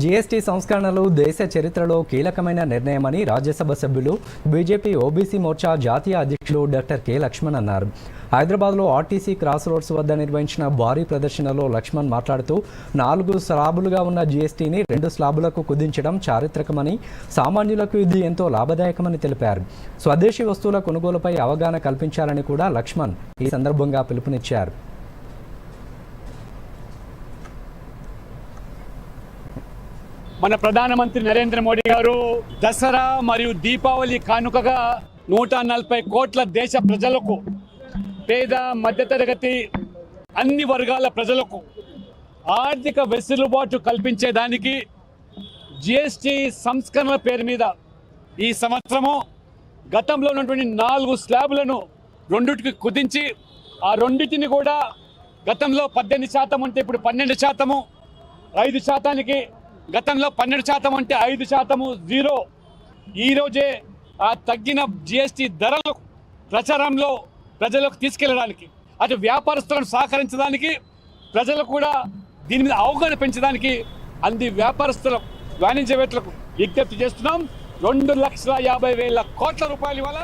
GST సంస్కరణలు దేశ చరిత్రలో కీలకమైన నిర్ణయమని రాజ్యసభ సభ్యులు బీజేపీ ఓబీసీ మోర్చా జాతీయ అధ్యక్షులు డాక్టర్ కె లక్ష్మణ్ అన్నారు. హైదరాబాద్లో ఆర్టీసీ క్రాస్ రోడ్స్ వద్ద నిర్వహించిన భారీ ప్రదర్శనలో లక్ష్మణ్ మాట్లాడుతూ నాలుగు స్లాబులుగా ఉన్న జీఎస్టీని రెండు స్లాబులకు కుదించడం చారిత్రకమని సామాన్యులకు ఇది ఎంతో లాభదాయకమని తెలిపారు. స్వదేశీ వస్తువుల కొనుగోలుపై అవగాహన కల్పించాలని కూడా లక్ష్మణ్ ఈ సందర్భంగా పిలుపునిచ్చారు. మన ప్రధానమంత్రి నరేంద్ర మోడీ గారు దసరా మరియు దీపావళి కానుకగా నూట నలభై కోట్ల దేశ ప్రజలకు పేద మధ్యతరగతి అన్ని వర్గాల ప్రజలకు ఆర్థిక వెసులుబాటు కల్పించేదానికి జిఎస్టి సంస్కరణల పేరు మీద ఈ సంవత్సరము గతంలో ఉన్నటువంటి నాలుగు స్లాబులను రెండుటికి కుదించి ఆ రెండింటిని కూడా గతంలో పద్దెనిమిది శాతం ఉంటే ఇప్పుడు పన్నెండు శాతము ఐదు శాతానికి గతంలో పన్నెండు శాతం అంటే ఐదు శాతము జీరో. ఈరోజే ఆ తగ్గిన జిఎస్టీ ధరలు ప్రచారంలో ప్రజలకు తీసుకెళ్ళడానికి అటు వ్యాపారస్తులను సహకరించడానికి ప్రజలు కూడా దీని మీద అవగాహన పెంచడానికి అంది వ్యాపారస్తుల వాణిజ్యవేత్తలకు విజ్ఞప్తి చేస్తున్నాం. రెండు లక్షల యాభై వేల కోట్ల రూపాయల వల్ల